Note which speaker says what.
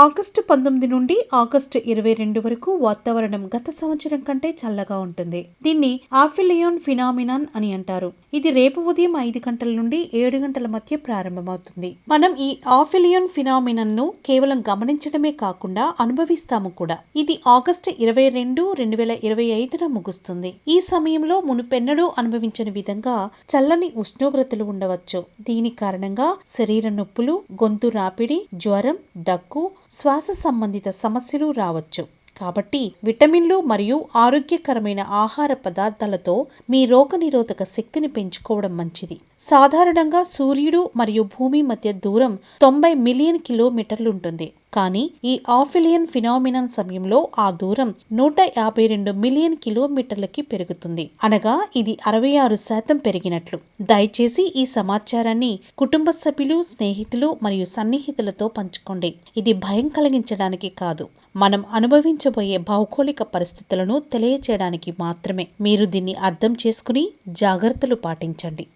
Speaker 1: August పంతొమ్మిది నుండి August ఇరవై రెండు వరకు వాతావరణం గత సంవత్సరం కంటే చల్లగా ఉంటుంది. దీన్ని ఆఫిలియోన్ ఫినామినాన్ అని అంటారు. ఇది రేపు ఉదయం ఐదు గంటల నుండి ఏడు గంటల మధ్య ప్రారంభమవుతుంది. మనం ఈ ఆఫిలియోన్ ఫినామినన్ను కేవలం గమనించడమే కాకుండా అనుభవిస్తాము కూడా. ఇది ఆగస్టు ఇరవై రెండు రెండు వేల ఇరవై ఐదున ముగుస్తుంది. ఈ సమయంలో మునుపెన్నడూ అనుభవించని విధంగా చల్లని ఉష్ణోగ్రతలు ఉండవచ్చు. దీని కారణంగా శరీర నొప్పులు గొంతు రాపిడి జ్వరం దగ్గు శ్వాస సంబంధిత సమస్యలు రావచ్చు. కాబట్టి విటమిన్లు మరియు ఆరోగ్యకరమైన ఆహార పదార్థాలతో మీ రోగనిరోధక శక్తిని పెంచుకోవడం మంచిది. సాధారణంగా సూర్యుడు మరియు భూమి మధ్య దూరం తొంభై మిలియన్ కిలోమీటర్లు ఉంటుంది. కానీ ఈ ఆఫిలియన్ ఫినామినన్ సమయంలో ఆ దూరం నూట యాభై రెండు మిలియన్ కిలోమీటర్లకి పెరుగుతుంది. అనగా ఇది అరవై ఆరు శాతం పెరిగినట్లు. దయచేసి ఈ సమాచారాన్ని కుటుంబ సభ్యులు స్నేహితులు మరియు సన్నిహితులతో పంచుకోండి. ఇది భయం కలిగించడానికి కాదు. మనం అనుభవించబోయే భౌగోళిక పరిస్థితులను తెలియచేయడానికి మాత్రమే. మీరు దీన్ని అర్థం చేసుకుని జాగ్రత్తలు పాటించండి.